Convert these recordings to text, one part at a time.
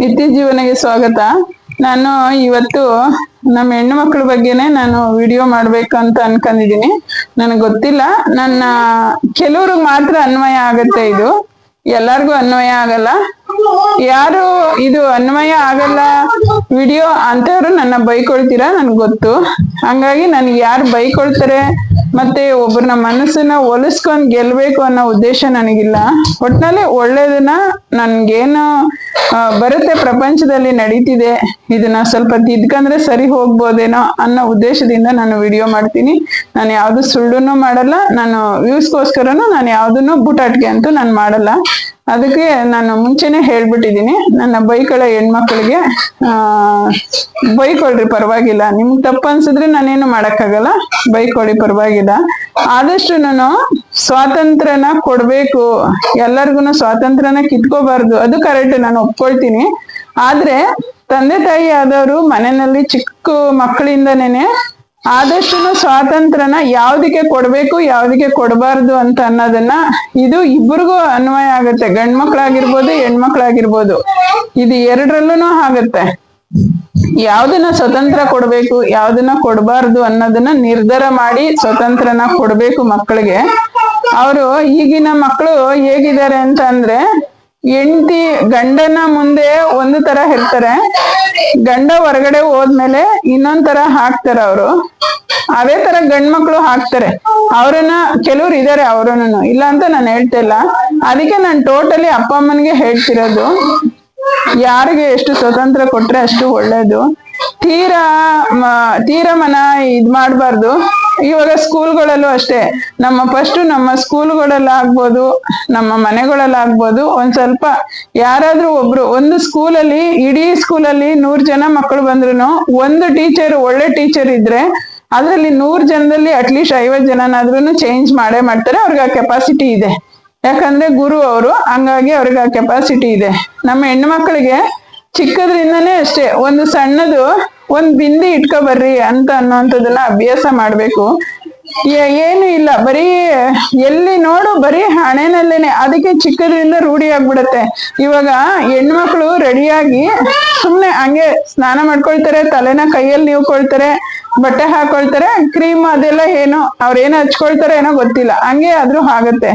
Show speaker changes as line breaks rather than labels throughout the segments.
ನಿತ್ಯ ಜೀವನಗೆ ಸ್ವಾಗತ. ನಾನು ಇವತ್ತು ನಮ್ಮ ಹೆಣ್ಣು ಮಕ್ಕಳ ಬಗ್ಗೆನೆ ನಾನು ವಿಡಿಯೋ ಮಾಡ್ಬೇಕು ಅಂತ ಅನ್ಕೊಂಡಿದೀನಿ ನನಗೆ ಗೊತ್ತಿಲ್ಲ. ನನ್ನ ಕೆಲವ್ರಿಗೆ ಮಾತ್ರ ಅನ್ವಯ ಆಗತ್ತೆ ಇದು. ಎಲ್ಲಾರ್ಗು ಅನ್ವಯ ಆಗಲ್ಲ. ಯಾರು ಇದು ಅನ್ವಯ ಆಗಲ್ಲ ವಿಡಿಯೋ ಅಂತವ್ರು ನನ್ನ ಬೈಕೊಳ್ತೀರಾ ನನ್ಗೆ ಗೊತ್ತು. ಹಂಗಾಗಿ ನನ್ಗೆ ಯಾರು ಬೈಕೊಳ್ತಾರೆ? ಮತ್ತೆ ಒಬ್ಬರನ್ನ ಮನಸ್ಸನ್ನ ಒಲಿಸ್ಕೊಂಡ್ ಗೆಲ್ಬೇಕು ಅನ್ನೋ ಉದ್ದೇಶ ನನಗಿಲ್ಲ. ಒಟ್ನಲ್ಲಿ ಒಳ್ಳೇದನ್ನ ನನ್ಗೇನು ಬರುತ್ತೆ ಪ್ರಪಂಚದಲ್ಲಿ ನಡೀತಿದೆ. ಇದನ್ನ ಸ್ವಲ್ಪ ತಿದ್ಕಂದ್ರೆ ಸರಿ ಹೋಗ್ಬೋದೇನೋ ಅನ್ನೋ ಉದ್ದೇಶದಿಂದ ನಾನು ವಿಡಿಯೋ ಮಾಡ್ತೀನಿ. ನಾನು ಯಾವ್ದು ಸುಳ್ಳುನು ಮಾಡಲ್ಲ, ನಾನು ವ್ಯೂಸ್ಗೋಸ್ಕರನು ನಾನು ಯಾವ್ದನ್ನು ಬುಟಾಟ್ಗೆ ಅಂತೂ ನಾನು ಮಾಡಲ್ಲ. ಅದಕ್ಕೆ ನಾನು ಮುಂಚೆನೆ ಹೇಳ್ಬಿಟ್ಟಿದೀನಿ ನನ್ನ ಬೈಕಳ ಹೆಣ್ಮಕ್ಳಿಗೆ ಬೈಕೊಳ್ರಿ ಪರವಾಗಿಲ್ಲ. ನಿಮ್ಗೆ ತಪ್ಪು ಅನ್ಸಿದ್ರೆ ನಾನೇನು ಮಾಡಕ್ಕಾಗಲ್ಲ. ಬೈಕೊಳ್ಳಿ ಪರವಾಗಿಲ್ಲ. ಆದಷ್ಟು ನಾನು ಸ್ವಾತಂತ್ರ್ಯನ ಕೊಡ್ಬೇಕು. ಎಲ್ಲರಿಗೂ ಸ್ವಾತಂತ್ರ್ಯನ ಕಿತ್ಕೋಬಾರ್ದು. ಅದು ಕರೆಕ್ಟ್ ನಾನು ಒಪ್ಕೊಳ್ತೀನಿ. ಆದ್ರೆ ತಂದೆ ತಾಯಿ ಆದವರು ಮನೆಯಲ್ಲಿ ಚಿಕ್ಕ ಮಕ್ಕಳಿಂದನೇನೆ ಆದಷ್ಟು ಸ್ವಾತಂತ್ರ್ಯನ ಯಾವ್ದಕ್ಕೆ ಕೊಡ್ಬೇಕು ಯಾವ್ದಕ್ಕೆ ಕೊಡಬಾರ್ದು ಅಂತ ಅನ್ನೋದನ್ನ ಇದು ಇಬ್ಬರಿಗೂ ಅನ್ವಯ ಆಗುತ್ತೆ. ಗಂಡ್ ಮಕ್ಳಾಗಿರ್ಬೋದು ಹೆಣ್ಮಕ್ಳಾಗಿರ್ಬೋದು. ಇದು ಎರಡರಲ್ಲೂ ಆಗತ್ತೆ. ಯಾವ್ದನ್ನ ಸ್ವತಂತ್ರ ಕೊಡ್ಬೇಕು, ಯಾವ್ದನ್ನ ಕೊಡಬಾರ್ದು ಅನ್ನೋದನ್ನ ನಿರ್ಧಾರ ಮಾಡಿ ಸ್ವತಂತ್ರನ ಕೊಡ್ಬೇಕು ಮಕ್ಕಳಿಗೆ ಅವರು ಈಗಿನ ಮಕ್ಕಳು ಹೇಗಿದ್ದಾರೆ ಅಂತ ಅಂದ್ರೆ ಹೆಂಡತಿ ಗಂಡನ ಮುಂದೆ ಒಂದು ತರ ಹೇಳ್ತಾರೆ. ಗಂಡ ಹೊರಗಡೆ ಹೋದ್ಮೇಲೆ ಇನ್ನೊಂದ್ ತರ ಹಾಕ್ತಾರೆ ಅವರು. ಅದೇ ತರ ಗಂಡ್ ಮಕ್ಳು ಹಾಕ್ತಾರೆ. ಅವ್ರನ್ನ ಕೆಲವ್ರು ಇದಾರೆ ಅವ್ರನ್ನು ಇಲ್ಲ ಅಂತ ನಾನು ಹೇಳ್ತಾ ಇಲ್ಲ. ಅದಕ್ಕೆ ನಾನು ಟೋಟಲಿ ಅಪ್ಪ ಅಮ್ಮನಿಗೆ ಹೇಳ್ತಿರೋದು. ಯಾರಿಗೆ ಎಷ್ಟು ಸ್ವತಂತ್ರ ಕೊಟ್ರೆ ಅಷ್ಟು ಒಳ್ಳೇದು. ತೀರಾ ತೀರಾ ಮನ ಇದ್ ಮಾಡಬಾರ್ದು. ಇವಾಗ ಸ್ಕೂಲ್ಗಳಲ್ಲೂ ಅಷ್ಟೇ. ನಮ್ಮ ಫಸ್ಟ್ ನಮ್ಮ ಸ್ಕೂಲ್ಗಳಲ್ಲಾಗ್ಬೋದು ನಮ್ಮ ಮನೆಗಳಲ್ಲಾಗ್ಬೋದು ಒಂದ್ ಸ್ವಲ್ಪ ಯಾರಾದ್ರೂ ಒಬ್ರು, ಒಂದು ಸ್ಕೂಲಲ್ಲಿ, ಇಡೀ ಸ್ಕೂಲಲ್ಲಿ ನೂರ್ ಜನ ಮಕ್ಕಳು ಬಂದ್ರು ಒಂದು ಟೀಚರ್ ಒಳ್ಳೆ ಟೀಚರ್ ಇದ್ರೆ, ಅದ್ರಲ್ಲಿ ನೂರ್ ಜನದಲ್ಲಿ ಅಟ್ಲೀಸ್ಟ್ ಐವತ್ ಜನನಾದ್ರೂ ಚೇಂಜ್ ಮಾಡೇ ಮಾಡ್ತಾರೆ, ಅವ್ರಿಗೆ ಆ ಕೆಪಾಸಿಟಿ ಇದೆ. ಯಾಕಂದ್ರೆ ಗುರು ಅವರು, ಹಂಗಾಗಿ ಅವ್ರಿಗೆ ಆ ಕೆಪಾಸಿಟಿ ಇದೆ. ನಮ್ಮ ಹೆಣ್ಣು ಮಕ್ಕಳಿಗೆ ಚಿಕ್ಕದ್ರಿಂದನೇ ಅಷ್ಟೇ, ಒಂದು ಸಣ್ಣದು ಒಂದ್ ಬಿಂದಿ ಇಟ್ಕೊ ಬರ್ರಿ ಅಂತ ಅನ್ನೋಂಥದ್ದನ್ನ ಅಭ್ಯಾಸ ಮಾಡ್ಬೇಕು. ಏನು ಇಲ್ಲ, ಬರೀ ಎಲ್ಲಿ ನೋಡು, ಬರೀ ಹಣೆನಲ್ಲೇನೆ, ಅದಕ್ಕೆ ಚಿಕ್ಕದ್ರಿಂದ ರೂಢಿ ಆಗ್ಬಿಡತ್ತೆ. ಇವಾಗ ಹೆಣ್ಮಕ್ಳು ರೆಡಿಯಾಗಿ ಸುಮ್ನೆ ಹಂಗೆ ಸ್ನಾನ ಮಾಡ್ಕೊಳ್ತಾರೆ, ತಲೆನ ಕೈಯಲ್ಲಿ ನೀವ್ಕೊಳ್ತಾರೆ ಬಟ್ಟೆ ಹಾಕೊಳ್ತಾರೆ ಕ್ರೀಮ್ ಅದೆಲ್ಲ ಏನು ಅವ್ರೇನು ಹಚ್ಕೊಳ್ತಾರೆ ಏನೋ ಗೊತ್ತಿಲ್ಲ. ಹಂಗೆ ಆದ್ರೂ ಆಗತ್ತೆ.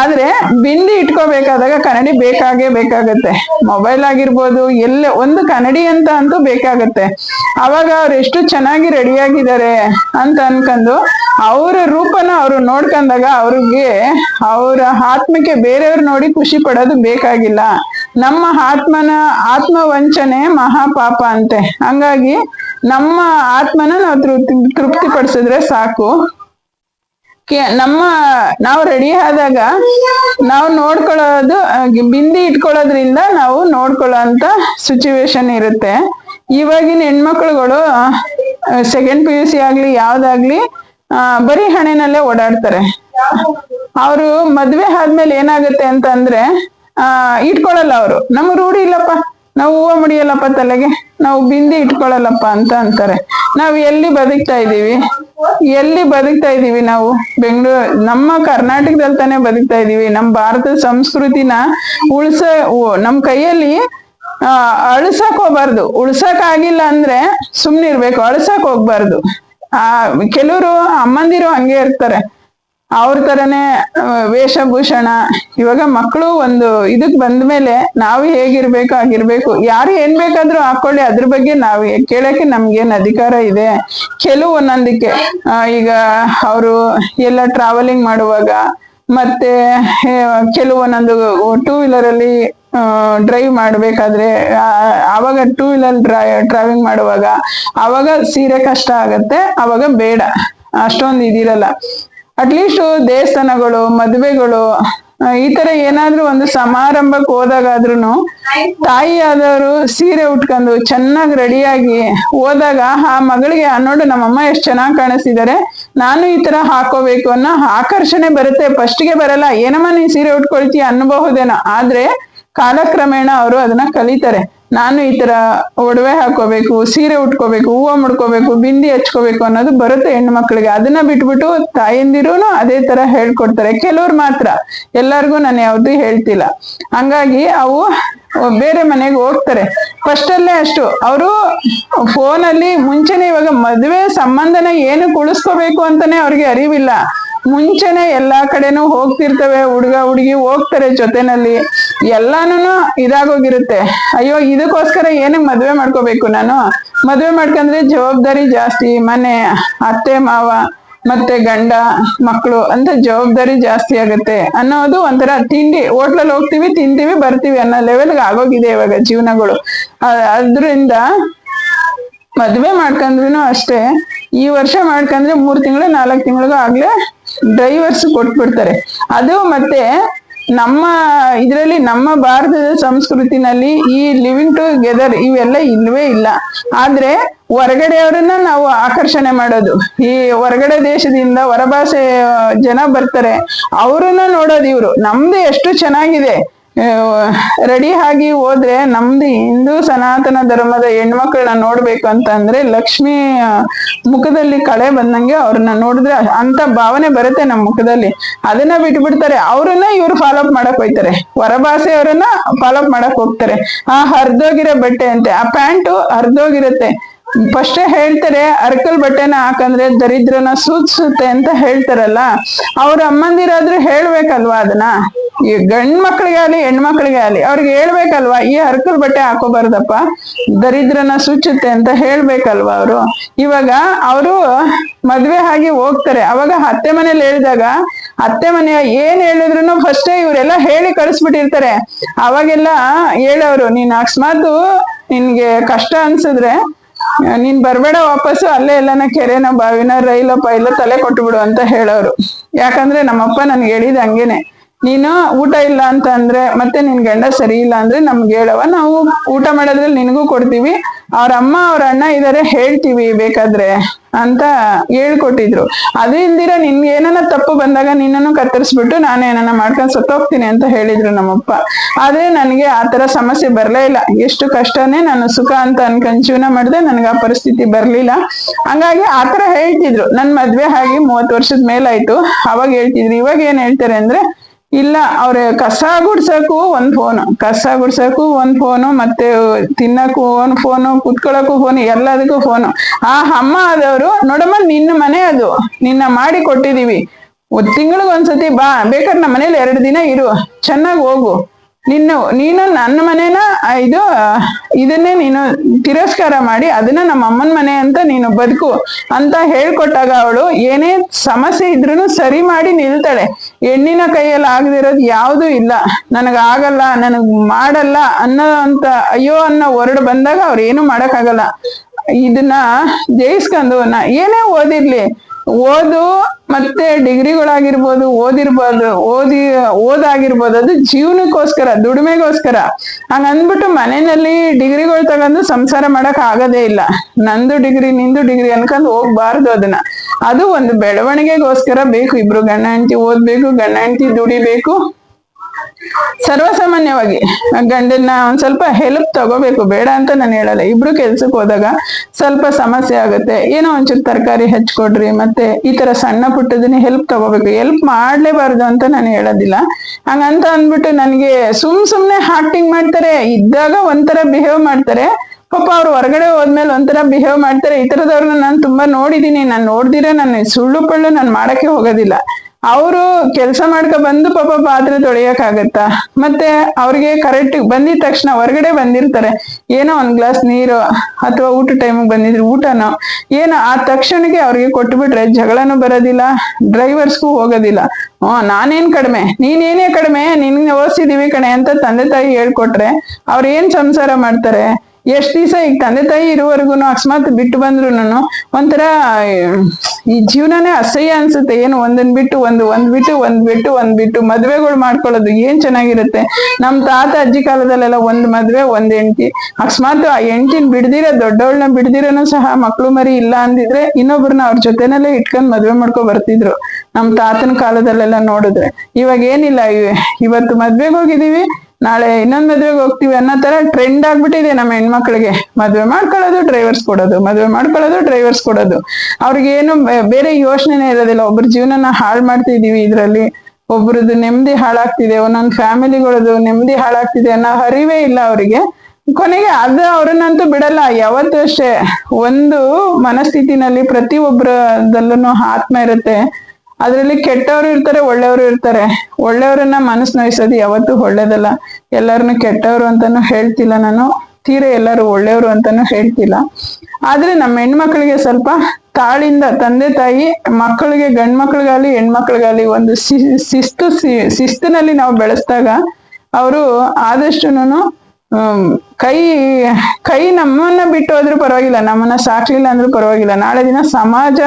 ಆದ್ರೆ ಬಿಂದಿ ಇಟ್ಕೋಬೇಕಾದಾಗ ಕನ್ನಡಿ ಬೇಕಾಗೇ ಬೇಕಾಗತ್ತೆ. ಮೊಬೈಲ್ ಆಗಿರ್ಬೋದು, ಎಲ್ಲ, ಒಂದು ಕನ್ನಡಿ ಅಂತ ಅಂತೂ ಬೇಕಾಗತ್ತೆ. ಅವಾಗ ಅವ್ರು ಎಷ್ಟು ಚೆನ್ನಾಗಿ ರೆಡಿಯಾಗಿದ್ದಾರೆ ಅಂತ ಅನ್ಕೊಂಡು ಅವರ ರೂಪನ ಅವರು ನೋಡ್ಕೊಂಡಾಗ ಅವ್ರಿಗೆ ಅವರ ಆತ್ಮಕ್ಕೆ ಬೇರೆಯವ್ರು ನೋಡಿ ಖುಷಿ ಪಡೋದು ಬೇಕಾಗಿಲ್ಲ. ನಮ್ಮ ಆತ್ಮನ ಆತ್ಮ ವಂಚನೆ ಮಹಾಪಾಪ ಅಂತೆ. ಹಂಗಾಗಿ ನಮ್ಮ ಆತ್ಮನ ನಾವು ತೃಪ್ತಿ ತೃಪ್ತಿ ಪಡಿಸಿದ್ರೆ ಸಾಕು ನಮ್ಮ, ನಾವು ರೆಡಿ ಆದಾಗ ನಾವು ನೋಡ್ಕೊಳ್ಳೋದು ಬಿಂದಿ ಇಟ್ಕೊಳ್ಳೋದ್ರಿಂದ ನಾವು ನೋಡ್ಕೊಳ್ಳೋ ಅಂತ ಸಿಚುವೇಶನ್ ಇರುತ್ತೆ. ಇವಾಗಿನ ಹೆಣ್ಮಕ್ಳುಗಳು ಸೆಕೆಂಡ್ ಪಿ ಯು ಸಿ ಆಗ್ಲಿ, ಯಾವ್ದಾಗ್ಲಿ ಬರೀ ಹಣೆನಲ್ಲೇ ಓಡಾಡ್ತಾರೆ. ಅವರು ಮದ್ವೆ ಆದ್ಮೇಲೆ ಏನಾಗುತ್ತೆ ಅಂತ ಅಂದ್ರೆ ಆ ಇಟ್ಕೊಳಲ್ಲ ಅವರು. ನಮ್ಗೆ ರೂಢಿ ಇಲ್ಲಪ್ಪ. ನಾವು ಹೂವು ಮುಡಿಯಲ್ಲಪ್ಪ ತಲೆಗೆ? ನಾವು ಬಿಂದಿ ಇಟ್ಕೊಳ್ಳಲ್ಲಪ್ಪ ಅಂತ ಅಂತಾರೆ. ನಾವು ಎಲ್ಲಿ ಬದುಕ್ತಾ ಇದೀವಿ ಎಲ್ಲಿ ಬದುಕ್ತಾ ಇದೀವಿ ನಾವು? ಬೆಂಗಳೂರು, ನಮ್ಮ ಕರ್ನಾಟಕದಲ್ಲಿ ತಾನೇ ಬದುಕ್ತಾ ಇದೀವಿ ನಮ್ಮ ಭಾರತದ ಸಂಸ್ಕೃತಿನ ಉಳ್ಸ ನಮ್ಮ ನಮ್ ಕೈಯಲ್ಲಿ ಅಳ್ಸಕ್ ಹೋಗ್ಬಾರ್ದು. ಉಳ್ಸಕ್ ಆಗಿಲ್ಲ ಅಂದ್ರೆ ಸುಮ್ನಿರ್ಬೇಕು. ಅಳ್ಸಕ್ ಹೋಗ್ಬಾರ್ದು. ಆ, ಕೆಲವರು ಅಮ್ಮಂದಿರು ಹಂಗೆ ಇರ್ತಾರೆ. ಅವ್ರ ತರನೇ ವೇಷಭೂಷಣ, ಇವಾಗ ಮಕ್ಕಳು ಒಂದು ಇದಕ್ ಬಂದ್ಮೇಲೆ ನಾವು ಹೇಗಿರ್ಬೇಕು, ಆಗಿರ್ಬೇಕು, ಯಾರು ಏನ್ ಬೇಕಾದ್ರೂ ಹಾಕೊಳ್ಳಿ, ಅದ್ರ ಬಗ್ಗೆ ನಾವು ಕೇಳಕ್ಕೆ ನಮ್ಗೇನ್ ಅಧಿಕಾರ ಇದೆ. ಕೆಲವು ಒಂದೊಂದಕ್ಕೆ ಈಗ ಅವರು ಎಲ್ಲ ಟ್ರಾವೆಲಿಂಗ್ ಮಾಡುವಾಗ ಮತ್ತೆ ಕೆಲವು ಒಂದೊಂದು ಟೂ ವೀಲರ್ ಅಲ್ಲಿ ಡ್ರೈವ್ ಮಾಡ್ಬೇಕಾದ್ರೆ ಆವಾಗ ಟೂ ವೀಲರ್ ಡ್ರೈವಿಂಗ್ ಮಾಡುವಾಗ ಅವಾಗ ಸೀರೆ ಕಷ್ಟ ಆಗತ್ತೆ, ಆವಾಗ ಬೇಡ. ಅಷ್ಟೊಂದು ಇದಿರಲ್ಲ. ಅಟ್ಲೀಸ್ಟ್ ದೇವಸ್ಥಾನಗಳು, ಮದುವೆಗಳು ಈ ತರ ಏನಾದ್ರೂ ಒಂದು ಸಮಾರಂಭಕ್ಕೆ ಹೋದಾಗಾದ್ರೂ ತಾಯಿ ಆದವರು ಸೀರೆ ಉಟ್ಕೊಂಡು ಚೆನ್ನಾಗಿ ರೆಡಿಯಾಗಿ ಹೋದಾಗ ಆ ಮಗಳಿಗೆ ನೋಡು ನಮ್ಮಮ್ಮ ಎಷ್ಟು ಚೆನ್ನಾಗಿ ಕಾಣಿಸ್ತಿದ್ದಾರೆ ನಾನು ಈ ತರ ಹಾಕೋಬೇಕು ಅನ್ನೋ ಆಕರ್ಷಣೆ ಬರುತ್ತೆ. ಫಸ್ಟ್ಗೆ ಬರಲ್ಲ. ಏನಮ್ಮ ನೀನ್ ಸೀರೆ ಉಟ್ಕೊಳ್ತೀಯ? ಅನ್ಬಹುದೇನೋ ಆದ್ರೆ ಕಾಲಕ್ರಮೇಣ ಅವರು ಅದನ್ನ ಕಲಿತಾರೆ. ನಾನು ಈ ತರ ಒಡವೆ ಹಾಕೋಬೇಕು, ಸೀರೆ ಉಟ್ಕೋಬೇಕು, ಹೂವು ಮುಡ್ಕೋಬೇಕು, ಬಿಂದಿ ಹಚ್ಕೋಬೇಕು ಅನ್ನೋದು ಬರುತ್ತೆ ಹೆಣ್ಣು ಮಕ್ಕಳಿಗೆ. ಅದನ್ನ ಬಿಟ್ಬಿಟ್ಟು ತಾಯಂದಿರುನು ಅದೇ ತರ ಹೇಳ್ಕೊಡ್ತಾರೆ. ಕೆಲವ್ರು ಮಾತ್ರ. ಎಲ್ಲರಿಗೂ ನಾನು ಯಾವ್ದು ಹೇಳ್ತಿಲ್ಲ. ಹಂಗಾಗಿ ಅವು ಬೇರೆ ಮನೆಗೆ ಹೋಗ್ತಾರೆ. ಫಸ್ಟ್ ಅಲ್ಲೇ ಅಷ್ಟು. ಅವರು ಫೋನ್ ಅಲ್ಲಿ ಮುಂಚೆನೆ ಇವಾಗ ಮದುವೆ ಸಂಬಂಧನ ಏನು ಉಳಿಸ್ಕೋಬೇಕು ಅಂತಾನೆ ಅವ್ರಿಗೆ ಅರಿವಿಲ್ಲ. ಮುಂಚೆನೆ ಎಲ್ಲಾ ಕಡೆನೂ ಹೋಗ್ತಿರ್ತವೆ. ಹುಡುಗ, ಹುಡುಗಿ ಹೋಗ್ತಾರೆ ಜೊತೆನಲ್ಲಿ. ಎಲ್ಲಾನು ಇದಾಗೋಗಿರುತ್ತೆ. ಅಯ್ಯೋ, ಇದಕ್ಕೋಸ್ಕರ ಏನಕ್ಕೆ ಮದ್ವೆ ಮಾಡ್ಕೋಬೇಕು ನಾನು? ಮದ್ವೆ ಮಾಡ್ಕೊಂಡ್ರೆ ಜವಾಬ್ದಾರಿ ಜಾಸ್ತಿ, ಮನೆ, ಅತ್ತೆ, ಮಾವ, ಮತ್ತೆ ಗಂಡ ಮಕ್ಕಳು ಅಂತ ಜವಾಬ್ದಾರಿ ಜಾಸ್ತಿ ಆಗುತ್ತೆ. ಅನ್ನೋದು ಒಂಥರ ತಿಂಡಿ, ಹೋಟ್ಲಲ್ಲಿ ಹೋಗ್ತೀವಿ, ತಿಂತೀವಿ, ಬರ್ತೀವಿ ಅನ್ನೋ ಲೆವೆಲ್ಗೆ ಆಗೋಗಿದೆ ಇವಾಗ ಜೀವನಗಳು. ಅದರಿಂದ ಮದ್ವೆ ಮಾಡ್ಕೊಂಡ್ರು ಅಷ್ಟೇ. ಈ ವರ್ಷ ಮಾಡ್ಕೊಂಡ್ರೆ ಮೂರ್ ತಿಂಗಳು, ನಾಲ್ಕು ತಿಂಗಳಿಗೂ ಆಗ್ಲೇ ಡ್ರೈವರ್ಸ್ ಕೊಟ್ಬಿಡ್ತಾರೆ. ಅದು ಮತ್ತೆ ನಮ್ಮ ಇದರಲ್ಲಿ ನಮ್ಮ ಭಾರತದ ಸಂಸ್ಕೃತಿನಲ್ಲಿ ಈ ಲಿವಿಂಗ್ ಟುಗೆದರ್ ಇವೆಲ್ಲ ಇಲ್ವೇ ಇಲ್ಲ. ಆದ್ರೆ ಹೊರಗಡೆಯವರನ್ನ ನಾವು ಆಕರ್ಷಣೆ ಮಾಡೋದು. ಈ ಹೊರಗಡೆ ದೇಶದಿಂದ ಹೊರಭಾಷೆ ಜನ ಬರ್ತಾರೆ, ಅವ್ರನ್ನ ನೋಡೋದು ಇವ್ರು. ನಮ್ದು ಎಷ್ಟು ಚೆನ್ನಾಗಿದೆ. ರೆಡಿ ಆಗಿ ಹೋದ್ರೆ ನಮ್ದು ಹಿಂದೂ ಸನಾತನ ಧರ್ಮದ ಹೆಣ್ಮಕ್ಳನ್ನ ನೋಡ್ಬೇಕು ಅಂತ ಅಂದ್ರೆ ಲಕ್ಷ್ಮಿ ಮುಖದಲ್ಲಿ ಕಳೆ ಬಂದಂಗೆ ಅವ್ರನ್ನ ನೋಡಿದ್ರೆ ಅಂತ ಭಾವನೆ ಬರುತ್ತೆ ನಮ್ಮ ಮುಖದಲ್ಲಿ. ಅದನ್ನ ಬಿಟ್ಬಿಡ್ತಾರೆ. ಅವ್ರನ್ನ ಇವ್ರು ಫಾಲೋಅಪ್ ಮಾಡಕ್ ಹೋಯ್ತಾರೆ. ಹೊರಭಾಷೆಯವ್ರನ್ನ ಫಾಲೋ ಫಾಲೋಅಪ್ ಮಾಡಕ್ ಹೋಗ್ತಾರೆ. ಆ ಹರಿದೋಗಿರೋ ಬಟ್ಟೆ ಅಂತೆ ಆ ಪ್ಯಾಂಟು ಹರ್ದೋಗಿರುತ್ತೆ. ಫಸ್ಟ್ ಹೇಳ್ತಾರೆ, ಅರ್ಕಲ್ ಬಟ್ಟೆನ ಹಾಕಂದ್ರೆ ದರಿದ್ರನ ಸೂಚಿಸುತ್ತೆ ಅಂತ ಹೇಳ್ತಾರಲ್ಲ, ಅವ್ರ ಅಮ್ಮಂದಿರಾದ್ರೂ ಹೇಳ್ಬೇಕಲ್ವಾ ಅದನ್ನ? ಈ ಗಂಡ್ ಮಕ್ಳಿಗೆ ಆಗ್ಲಿ ಹೆಣ್ಮಕ್ಳಿಗೆ ಆಗ್ಲಿ, ಅವ್ರಿಗೆ ಹೇಳ್ಬೇಕಲ್ವಾ, ಈ ಅರ್ಕಲ್ ಬಟ್ಟೆ ಹಾಕೋಬಾರ್ದಪ್ಪ, ದರಿದ್ರನ ಸೂಚುತ್ತೆ ಅಂತ ಹೇಳ್ಬೇಕಲ್ವಾ ಅವರು? ಇವಾಗ ಅವರು ಮದ್ವೆ ಆಗಿ ಹೋಗ್ತಾರೆ, ಅವಾಗ ಅತ್ತೆ ಮನೇಲಿ ಹೇಳಿದಾಗ, ಅತ್ತೆ ಮನೆಯ ಏನ್ ಹೇಳಿದ್ರು ಫಸ್ಟೇ ಇವರೆಲ್ಲ ಹೇಳಿ ಕಳಿಸ್ಬಿಟ್ಟಿರ್ತಾರೆ. ಅವಾಗೆಲ್ಲ ಹೇಳೋರು, ನೀನ್ ಅಕಸ್ಮಾತ್ ನಿನ್ಗೆ ಕಷ್ಟ ಅನ್ಸಿದ್ರೆ ನೀನ್ ಬರ್ಬೇಡ ವಾಪಸ್ಸು, ಅಲ್ಲೇ ಎಲ್ಲನ ಕೆರೆನ ಬಾವಿನ ರೈಲ ಪೈಲೋ ತಲೆ ಕೊಟ್ಟು ಬಿಡು ಅಂತ ಹೇಳೋರು. ಯಾಕಂದ್ರೆ ನಮ್ಮಪ್ಪ ನನ್ಗೆ ಹೇಳಿದ ಹಂಗೇನೆ. ನೀನು ಊಟ ಇಲ್ಲ ಅಂತ ಅಂದ್ರೆ ಮತ್ತೆ ನಿನ್ ಗಂಡ ಸರಿ ಇಲ್ಲ ಅಂದ್ರೆ ನಮ್ಗೆ ಹೇಳವ ನಾವು ಊಟ ಮಾಡೋದ್ರಲ್ಲಿ ನಿನಗೂ ಕೊಡ್ತೀವಿ. ಅವ್ರ ಅಮ್ಮ, ಅವ್ರ ಅಣ್ಣ ಇದಾರೆ, ಹೇಳ್ತೀವಿ ಬೇಕಾದ್ರೆ ಅಂತ ಹೇಳ್ಕೊಟ್ಟಿದ್ರು. ಅದು ಇಲ್ದಿರ ನಿನ್ಗೆ ಏನನ ತಪ್ಪು ಬಂದಾಗ ನಿನ್ನನ್ನು ಕತ್ತರಿಸ್ಬಿಟ್ಟು ನಾನು ಏನನ್ನ ಮಾಡ್ಕೊಂಡು ಸತ್ತೋಗ್ತೀನಿ ಅಂತ ಹೇಳಿದ್ರು ನಮ್ಮಪ್ಪ. ಆದ್ರೆ ನನಗೆ ಆ ತರ ಸಮಸ್ಯೆ ಬರ್ಲೇ ಇಲ್ಲ. ಎಷ್ಟು ಕಷ್ಟನೇ ನಾನು ಸುಖ ಅಂತ ಅನ್ಕೊಂಡ್ ಜೀವನ ಮಾಡಿದೆ, ನನಗೆ ಆ ಪರಿಸ್ಥಿತಿ ಬರ್ಲಿಲ್ಲ. ಹಂಗಾಗಿ ಆ ತರ ಹೇಳ್ತಿದ್ರು. ನನ್ ಮದ್ವೆ ಆಗಿ ಮೂವತ್ತು ವರ್ಷದ ಮೇಲಾಯ್ತು. ಅವಾಗ ಹೇಳ್ತಿದ್ರು. ಇವಾಗ ಏನ್ ಹೇಳ್ತಾರೆ ಅಂದ್ರೆ ಇಲ್ಲ, ಅವ್ರ ಕಸ ಗುಡ್ಸಕ್ಕೂ ಒಂದ್ ಫೋನ್ ಕಸ ಗುಡ್ಸಕ್ಕೂ ಒಂದ್ ಫೋನು ಮತ್ತೆ ತಿನ್ನಕ್ಕೂ ಒಂದ್ ಫೋನು ಕುತ್ಕೊಳಕ್ಕೂ ಫೋನ್ ಎಲ್ಲದಕ್ಕೂ ಫೋನು ಆ ಅಮ್ಮ ಆದವರು, ನೋಡಮ್ಮ, ನಿನ್ನ ಮನೆ ಅದು. ನಿನ್ನ ಮಾಡಿ ಕೊಟ್ಟಿದೀವಿ. ತಿಂಗಳಿಗೊಂದ್ಸತಿ ಬಾ, ಬೇಕಾದ್ರೆ ನಮ್ಮ ಮನೇಲಿ ಎರಡು ದಿನ ಇರು. ಚೆನ್ನಾಗಿ ಹೋಗು. ನಿನ್ನು, ನೀನು ನನ್ನ ಮನೇನ ಇದು, ಇದನ್ನೇ ನೀನು ತಿರಸ್ಕಾರ ಮಾಡಿ ಅದನ್ನ ನಮ್ಮ ಅಮ್ಮನ ಮನೆ ಅಂತ ನೀನು ಬದುಕು ಅಂತ ಹೇಳ್ಕೊಟ್ಟಾಗ ಅವಳು ಏನೇ ಸಮಸ್ಯೆ ಇದ್ರೂ ಸರಿ ಮಾಡಿ ನಿಲ್ತಾಳೆ. ಹೆಣ್ಣಿನ ಕೈಯಲ್ಲಿ ಆಗದಿರೋದು ಯಾವುದೂ ಇಲ್ಲ. ನನಗ ಆಗಲ್ಲ, ನನಗ್ ಮಾಡಲ್ಲ ಅನ್ನೋ ಅಂತ ಅಯ್ಯೋ ಅನ್ನೋ ಹೊರಡು ಬಂದಾಗ ಅವ್ರು ಏನು ಮಾಡಕ್ಕಾಗಲ್ಲ. ಇದನ್ನ ಜಯಿಸ್ಕೊಂಡು ನಾ ಏನೇ ಓದಿರ್ಲಿ ಓದು ಮತ್ತೆ ಡಿಗ್ರಿಗಳಾಗಿರ್ಬೋದು, ಓದಿರ್ಬೋದು, ಓದಿ, ಓದಾಗಿರ್ಬೋದು ಅದು ಜೀವನಕ್ಕೋಸ್ಕರ, ದುಡಿಮೆಗೋಸ್ಕರ. ಹಂಗ ಅಂದ್ಬಿಟ್ಟು ಮನೆಯಲ್ಲಿ ಡಿಗ್ರಿಗಳು ತಗೊಂಡು ಸಂಸಾರ ಮಾಡಕ್ ಆಗದೇ ಇಲ್ಲ. ನಂದು ಡಿಗ್ರಿ, ನಿಂದು ಡಿಗ್ರಿ ಅನ್ಕೊಂಡು ಹೋಗ್ಬಾರ್ದು ಅದನ್ನ. ಅದು ಒಂದು ಬೆಳವಣಿಗೆಗೋಸ್ಕರ ಬೇಕು. ಇಬ್ರು ಗಂಡ ಹೆಂಡತಿ ಓದ್ಬೇಕು, ಗಂಡ ಹೆಂಡತಿ ದುಡಿಬೇಕು. ಸರ್ವಸಾಮಾನ್ಯವಾಗಿ ಗಂಡನ್ನ ಒಂದ್ ಸ್ವಲ್ಪ ಹೆಲ್ಪ್ ತಗೋಬೇಕು. ಬೇಡ ಅಂತ ನಾನು ಹೇಳಲ್ಲ. ಇಬ್ರು ಕೆಲ್ಸಕ್ಕೆ ಹೋದಾಗ ಸ್ವಲ್ಪ ಸಮಸ್ಯೆ ಆಗುತ್ತೆ. ಏನೋ ಒಂಚೂರು ತರಕಾರಿ ಹಚ್ಕೊಡ್ರಿ, ಮತ್ತೆ ಈ ತರ ಸಣ್ಣ ಪುಟ್ಟದನ್ನ ಹೆಲ್ಪ್ ತಗೋಬೇಕು. ಹೆಲ್ಪ್ ಮಾಡ್ಲೇಬಾರ್ದು ಅಂತ ನಾನು ಹೇಳೋದಿಲ್ಲ. ಹಂಗಂತ ಅಂದ್ಬಿಟ್ಟು ನನಗೆ ಸುಮ್ ಸುಮ್ನೆ ಹಾಕ್ಟಿಂಗ್ ಮಾಡ್ತಾರೆ. ಇದ್ದಾಗ ಒಂಥರ ಬಿಹೇವ್ ಮಾಡ್ತಾರೆ. ಪಾಪ ಅವ್ರು ಹೊರಗಡೆ ಹೋದ್ಮೇಲೆ ಒಂಥರ ಬಿಹೇವ್ ಮಾಡ್ತಾರೆ. ಈ ತರದವ್ರನ್ನ ನಾನು ತುಂಬಾ ನೋಡಿದೀನಿ. ನಾನು ನೋಡ್ದಿರ, ನಾನು ಸುಳ್ಳು ಪಳ್ಳು ನಾನು ಮಾಡಕ್ಕೆ ಹೋಗೋದಿಲ್ಲ. ಅವರು ಕೆಲಸ ಮಾಡ್ಕೊ ಬಂದು ಪಾಪ ಪಾತ್ರೆ ತೊಳೆಯಕ್ಕಾಗತ್ತಾ? ಮತ್ತೆ ಅವ್ರಿಗೆ ಕರೆಕ್ಟ್ ಬಂದಿದ ತಕ್ಷಣ ಹೊರಗಡೆ ಬಂದಿರ್ತಾರೆ. ಏನೋ ಒಂದ್ ಗ್ಲಾಸ್ ನೀರು ಅಥವಾ ಊಟ ಟೈಮಿಗೆ ಬಂದಿದ್ರು ಊಟನೋ, ಏನೋ ಆ ತಕ್ಷಣಕ್ಕೆ ಅವ್ರಿಗೆ ಕೊಟ್ಬಿಟ್ರೆ ಜಗಳನೂ ಬರೋದಿಲ್ಲ ಡ್ರೈವರ್ಸ್ಗೂ ಹೋಗೋದಿಲ್ಲ. ಹ್ಮ್ ನಾನೇನ್ ಕಡಿಮೆ? ನೀನೇನೇ ಕಡಿಮೆ? ನಿನ್ಗೆ ಓದಿಸಿದೀವಿ ಕಣೆ ಅಂತ ತಂದೆ ತಾಯಿ ಹೇಳ್ಕೊಟ್ರೆ ಅವ್ರ ಏನ್ ಸಂಸಾರ ಮಾಡ್ತಾರೆ? ಎಷ್ಟ್ ದಿವಸ ಈಗ ತಂದೆ ತಾಯಿ ಇರುವವರೆಗೂ ಅಕಸ್ಮಾತ್ ಬಿಟ್ಟು ಬಂದ್ರು ಒಂಥರ, ಈ ಜೀವನನೇ ಅಸಹ್ಯ ಅನ್ಸುತ್ತೆ. ಏನು ಒಂದನ್ ಬಿಟ್ಟು, ಒಂದು, ಒಂದ್ ಬಿಟ್ಟು ಒಂದ್ ಬಿಟ್ಟು ಒಂದ್ ಬಿಟ್ಟು ಮದ್ವೆಗಳು ಮಾಡ್ಕೊಳ್ಳೋದು ಏನ್ ಚೆನ್ನಾಗಿರುತ್ತೆ. ನಮ್ ತಾತ ಅಜ್ಜಿ ಕಾಲದಲ್ಲೆಲ್ಲ ಒಂದ್ ಮದ್ವೆ, ಒಂದ್ ಹೆಂಡತಿ. ಅಕಸ್ಮಾತ್ ಆ ಹೆಂಡತಿನ ಬಿಡ್ದಿರ, ದೊಡ್ಡವಳನ್ನ ಬಿಡ್ದಿರನು ಸಹ ಮಕ್ಳು ಮರಿ ಇಲ್ಲ ಅಂದಿದ್ರೆ ಇನ್ನೊಬ್ರನ್ನ ಅವ್ರ ಜೊತೆನಲ್ಲೇ ಇಟ್ಕೊಂಡ್ ಮದ್ವೆ ಮಾಡ್ಕೊ ಬರ್ತಿದ್ರು ನಮ್ ತಾತನ ಕಾಲದಲ್ಲೆಲ್ಲ ನೋಡಿದ್ರೆ. ಇವಾಗ ಏನಿಲ್ಲ ಇವತ್ತು ಮದ್ವೆಗೆ ಹೋಗಿದೀವಿ ನಾಳೆ ಇನ್ನೊಂದ್ ಮದ್ವೆಗೆ ಹೋಗ್ತೀವಿ ಅನ್ನೋ ತರ ಟ್ರೆಂಡ್ ಆಗ್ಬಿಟ್ಟಿದೆ ನಮ್ಮ ಹೆಣ್ಮಕ್ಳಿಗೆ. ಮದ್ವೆ ಮಾಡ್ಕೊಳ್ಳೋದು ಡ್ರೈವರ್ಸ್ ಕೊಡೋದು. ಮದ್ವೆ ಮಾಡ್ಕೊಳ್ಳೋದು ಡ್ರೈವರ್ಸ್ ಕೊಡೋದು. ಅವ್ರಿಗೆ ಏನು ಬೇರೆ ಯೋಚನೆನೇ ಇರೋದಿಲ್ಲ. ಒಬ್ರ ಜೀವನನ ಹಾಳು ಮಾಡ್ತಿದೀವಿ ಇದ್ರಲ್ಲಿ. ಒಬ್ರದ್ದು ನೆಮ್ಮದಿ ಹಾಳಾಗ್ತಿದೆ. ಒಂದೊಂದ್ ಫ್ಯಾಮಿಲಿಗಳದ್ದು ನೆಮ್ಮದಿ ಹಾಳಾಗ್ತಿದೆ ಅನ್ನೋ ಅರಿವೇ ಇಲ್ಲ ಅವರಿಗೆ. ಕೊನೆಗೆ ಅದು ಅವ್ರನ್ನಂತೂ ಬಿಡಲ್ಲ. ಯಾವತ್ತೂ ಅಷ್ಟೇ. ಒಂದು ಮನಸ್ಥಿತಿನಲ್ಲಿ ಪ್ರತಿ ಒಬ್ಬರದಲ್ಲೂ ಆತ್ಮ ಇರುತ್ತೆ. ಅದ್ರಲ್ಲಿ ಕೆಟ್ಟವರು ಇರ್ತಾರೆ, ಒಳ್ಳೆಯವರು ಇರ್ತಾರೆ. ಒಳ್ಳೆಯವರನ್ನ ಮನಸ್ಸು ನೋಯಿಸೋದು ಯಾವತ್ತೂ ಒಳ್ಳೇದಲ್ಲ. ಎಲ್ಲರನ್ನು ಕೆಟ್ಟವರು ಅಂತಾನು ಹೇಳ್ತಿಲ್ಲ ನಾನು. ತೀರೆ ಎಲ್ಲರೂ ಒಳ್ಳೆಯವರು ಅಂತಾನು ಹೇಳ್ತಿಲ್ಲ. ಆದ್ರೆ ನಮ್ಮ ಹೆಣ್ಮಕ್ಳಿಗೆ ಸ್ವಲ್ಪ ತಾಳಿಂದ, ತಂದೆ ತಾಯಿ, ಮಕ್ಕಳಿಗೆ ಗಂಡ್ ಮಕ್ಳಿಗಾಲಿ ಹೆಣ್ಮಕ್ಳಿಗಾಲಿ ಒಂದು ಶಿಸ್ತು ಶಿಸ್ತಿನಲ್ಲಿ ನಾವು ಬೆಳೆಸಿದಾಗ ಅವರು ಆದಷ್ಟುನು ಕೈ ಕೈ ನಮ್ಮನ್ನ ಬಿಟ್ಟು ಹೋದ್ರೂ ಪರವಾಗಿಲ್ಲ, ನಮ್ಮನ್ನ ಸಾಕ್ಲಿಲ್ಲ ಅಂದ್ರೂ ಪರವಾಗಿಲ್ಲ. ನಾಳೆ ದಿನ ಸಮಾಜ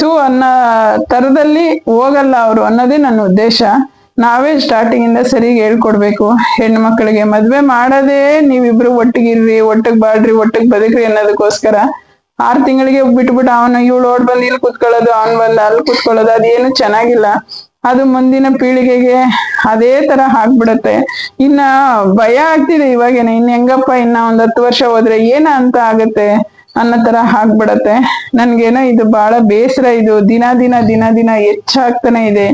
ತೂ ಅನ್ನೋ ತರದಲ್ಲಿ ಹೋಗಲ್ಲ ಅವರು ಅನ್ನೋದೇ ನನ್ನ ಉದ್ದೇಶ. ನಾವೇ ಸ್ಟಾರ್ಟಿಂಗ್ ಇಂದ ಸರಿಗೆ ಹೇಳ್ಕೊಡ್ಬೇಕು. ಹೆಣ್ಣು ಮಕ್ಕಳಿಗೆ ಮದ್ವೆ ಮಾಡೋದೇ ನೀವಿಬ್ರು ಒಟ್ಟಿಗಿರ್ರಿ, ಒಟ್ಟಿಗೆ ಬಾಡ್ರಿ ಒಟ್ಟಿಗೆ ಬದುಕ್ರಿ ಅನ್ನೋದಕ್ಕೋಸ್ಕರ ಆರ್ ತಿಂಗಳಿಗೆ ಬಿಟ್ಬಿಟ್ಟು ಅವನು ಇವಳು ಓಡ್ ಬಂದು ಇಲ್ಲಿ ಕುತ್ಕೊಳ್ಳೋದು, ಅವನ್ ಬಂದು ಅಲ್ಲಿ ಕುತ್ಕೊಳ್ಳೋದು, ಅದೇನು ಚೆನ್ನಾಗಿಲ್ಲ. ಅದು ಮುಂದಿನ ಪೀಳಿಗೆಗೆ ಅದೇ ತರ ಹಾಕ್ಬಿಡತ್ತೆ ಇನ್ನ ಭಯ ಆಗ್ತಿದೆ ಇವಾಗೇನೆ. ಇನ್ ಹೆಂಗಪ್ಪ ಇನ್ನ ಒಂದ್ ಹತ್ತು ವರ್ಷ ಹೋದ್ರೆ ಏನ ಅಂತ ಆಗತ್ತೆ? ಅನ್ನೋ ತರ ಆಗ್ಬಿಡತ್ತೆ. ನನ್ಗೇನೋ ಇದು ಬಹಳ ಬೇಸರ ಇದು. ದಿನ ದಿನ ದಿನ ದಿನ ಹೆಚ್ಚಾಗ್ತಾನೆ ಇದೆ.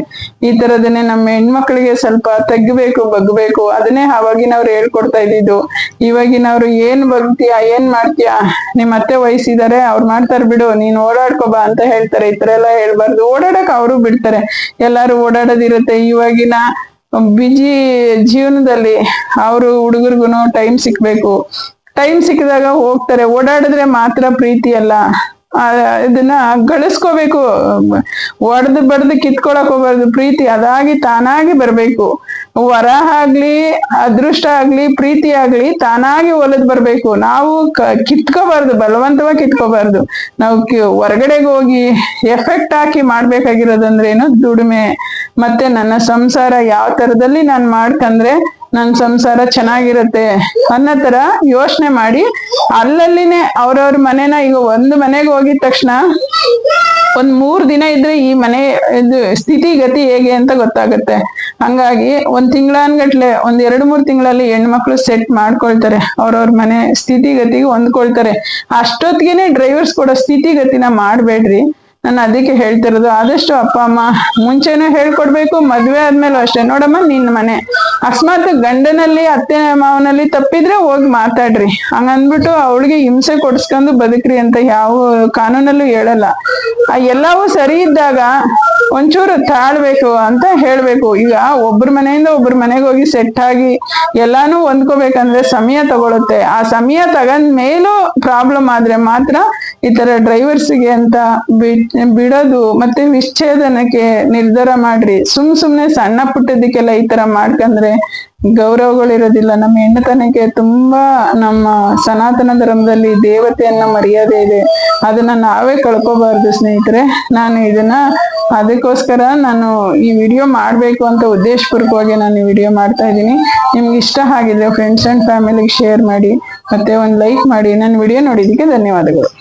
ಈ ತರದನ್ನೇ ನಮ್ಮ ಹೆಣ್ಮಕ್ಳಿಗೆ ಸ್ವಲ್ಪ ತೆಗ್ಬೇಕು, ಬಗ್ಬೇಕು. ಅದನ್ನೇ ಅವಾಗಿನವ್ರು ಹೇಳ್ಕೊಡ್ತಾ ಇದ್ದಿದ್ದು. ಇವಾಗಿನವ್ರು ಏನ್ ಬಗ್ತೀಯ, ಏನ್ ಮಾಡ್ತೀಯಾ? ನಿಮ್ ಅತ್ತೆ ವಯಸ್ಸಿದಾರೆ, ಅವ್ರು ಮಾಡ್ತಾರ ಬಿಡು. ನೀನ್ ಓಡಾಡ್ಕೊ ಬಾ ಅಂತ ಹೇಳ್ತಾರೆ. ಈ ತರ ಎಲ್ಲ ಹೇಳ್ಬಾರ್ದು. ಓಡಾಡಕ್ ಅವರು ಬಿಡ್ತಾರೆ. ಎಲ್ಲಾರು ಓಡಾಡೋದಿರುತ್ತೆ. ಇವಾಗಿನ ಬಿಜಿ ಜೀವನದಲ್ಲಿ ಅವರು ಹುಡುಗರ್ಗುನು ಟೈಮ್ ಸಿಕ್ಬೇಕು. ಟೈಮ್ ಸಿಕ್ಕಿದಾಗ ಹೋಗ್ತಾರೆ. ಓಡಾಡಿದ್ರೆ ಮಾತ್ರ ಪ್ರೀತಿ ಅಲ್ಲ. ಇದನ್ನ ಗಳಿಸ್ಕೋಬೇಕು. ಒಡೆದು ಬಡ್ದು ಕಿತ್ಕೊಳಕ್ ಹೋಗ್ಬಾರ್ದು. ಪ್ರೀತಿ ಅದಾಗಿ ತಾನಾಗಿ ಬರ್ಬೇಕು. ವರ ಆಗ್ಲಿ, ಅದೃಷ್ಟ ಆಗ್ಲಿ, ಪ್ರೀತಿ ಆಗ್ಲಿ ತಾನಾಗಿ ಒಲದ್ ಬರ್ಬೇಕು. ನಾವು ಕಿತ್ಕೋಬಾರ್ದು. ಬಲವಂತವಾಗಿ ಕಿತ್ಕೋಬಾರ್ದು. ನಾವು ಹೊರಗಡೆ ಹೊರಗಡೆಗೆ ಹೋಗಿ ಎಫೆಕ್ಟ್ ಹಾಕಿ ಮಾಡ್ಬೇಕಾಗಿರೋದಂದ್ರೇನು ದುಡಿಮೆ. ಮತ್ತೆ ನನ್ನ ಸಂಸಾರ ಯಾವ ತರದಲ್ಲಿ ನಾನ್ ಮಾಡ್ಕಂದ್ರೆ ನನ್ನ ಸಂಸಾರ ಚೆನ್ನಾಗಿರುತ್ತೆ ಅನ್ನೋ ತರ ಯೋಚನೆ ಮಾಡಿ ಅಲ್ಲಲ್ಲಿನೇ ಅವ್ರವ್ರ ಮನೆನ ಈಗ ಒಂದು ಮನೆಗೆ ಹೋಗಿದ ತಕ್ಷಣ ಒಂದ್ ಮೂರ್ ದಿನ ಇದ್ರೆ ಈ ಮನೆ ಇದು ಸ್ಥಿತಿಗತಿ ಹೇಗೆ ಅಂತ ಗೊತ್ತಾಗುತ್ತೆ. ಹಂಗಾಗಿ ಒಂದ್ ತಿಂಗಳನ್ಗಟ್ಲೆ ಒಂದ್ ಎರಡ್ ಮೂರ್ ತಿಂಗಳಲ್ಲಿ ಹೆಣ್ಮಕ್ಳು ಸೆಟ್ ಮಾಡ್ಕೊಳ್ತಾರೆ. ಅವ್ರವ್ರ ಮನೆ ಸ್ಥಿತಿಗತಿಗೆ ಹೊಂದ್ಕೊಳ್ತಾರೆ. ಅಷ್ಟೊತ್ತಿಗೆನೆ ಡ್ರೈವರ್ಸ್ ಕೂಡ ಸ್ಥಿತಿಗತಿನ ಮಾಡ್ಬೇಡ್ರಿ. ನಾನು ಅದಕ್ಕೆ ಹೇಳ್ತಿರೋದು, ಆದಷ್ಟು ಅಪ್ಪ, ಅಮ್ಮ ಮುಂಚೆನೂ ಹೇಳ್ಕೊಡ್ಬೇಕು, ಮದ್ವೆ ಆದ್ಮೇಲೂ ಅಷ್ಟೇ. ನೋಡಮ್ಮ, ನಿನ್ನ ಮನೆ. ಅಕಸ್ಮಾತ್ ಗಂಡನಲ್ಲಿ ಅತ್ತೆ ಮಾವನಲ್ಲಿ ತಪ್ಪಿದ್ರೆ ಹೋಗಿ ಮಾತಾಡ್ರಿ. ಹಂಗಂದ್ಬಿಟ್ಟು ಅವಳಿಗೆ ಹಿಂಸೆ ಕೊಡ್ಸ್ಕೊಂಡು ಬದುಕ್ರಿ ಅಂತ ಯಾವ ಕಾನೂನಲ್ಲೂ ಹೇಳಲ್ಲ. ಆ ಎಲ್ಲವೂ ಸರಿ ಇದ್ದಾಗ ಒಂಚೂರು ತಾಳ್ಬೇಕು ಅಂತ ಹೇಳ್ಬೇಕು. ಈಗ ಒಬ್ರ ಮನೆಯಿಂದ ಒಬ್ರ ಮನೆಗೆ ಹೋಗಿ ಸೆಟ್ ಆಗಿ ಎಲ್ಲಾನು ಹೊಂದ್ಕೋಬೇಕಂದ್ರೆ ಸಮಯ ತಗೊಳುತ್ತೆ. ಆ ಸಮಯ ತಗಂದ್ ಮೇಲೂ ಪ್ರಾಬ್ಲಮ್ ಆದ್ರೆ ಮಾತ್ರ ಈ ತರ ಡ್ರೈವರ್ಸ್ಗೆ ಅಂತ ಬಿಟ್ ಬಿಡೋದು ಮತ್ತೆ ವಿಚ್ಛೇದನಕ್ಕೆ ನಿರ್ಧಾರ ಮಾಡ್ರಿ. ಸುಮ್ ಸುಮ್ನೆ ಸಣ್ಣ ಪುಟ್ಟದಕ್ಕೆಲ್ಲ ಈ ತರ ಮಾಡ್ಕಂದ್ರೆ ಗೌರವಗಳಿರೋದಿಲ್ಲ ನಮ್ಮ ಹೆಣ್ಣತನಕ್ಕೆ ತುಂಬಾ ನಮ್ಮ ಸನಾತನ ಧರ್ಮದಲ್ಲಿ ದೇವತೆಯನ್ನ ಮರ್ಯಾದೆ ಇದೆ. ಅದನ್ನ ನಾವೇ ಕಳ್ಕೋಬಾರ್ದು ಸ್ನೇಹಿತರೆ. ನಾನು ಇದನ್ನ ಅದಕ್ಕೋಸ್ಕರ ನಾನು ಈ ವಿಡಿಯೋ ಮಾಡ್ಬೇಕು ಅಂತ ಉದ್ದೇಶಪೂರ್ವಕವಾಗಿ ನಾನು ಈ ವಿಡಿಯೋ ಮಾಡ್ತಾ ಇದ್ದೀನಿ. ನಿಮ್ಗೆ ಇಷ್ಟ ಆಗಿದ್ರೆ ಫ್ರೆಂಡ್ಸ್ ಅಂಡ್ ಫ್ಯಾಮಿಲಿಗೆ ಶೇರ್ ಮಾಡಿ, ಮತ್ತೆ ಒಂದು ಲೈಕ್ ಮಾಡಿ. ನನ್ನ ವಿಡಿಯೋ ನೋಡಿದ್ದಕ್ಕೆ ಧನ್ಯವಾದಗಳು.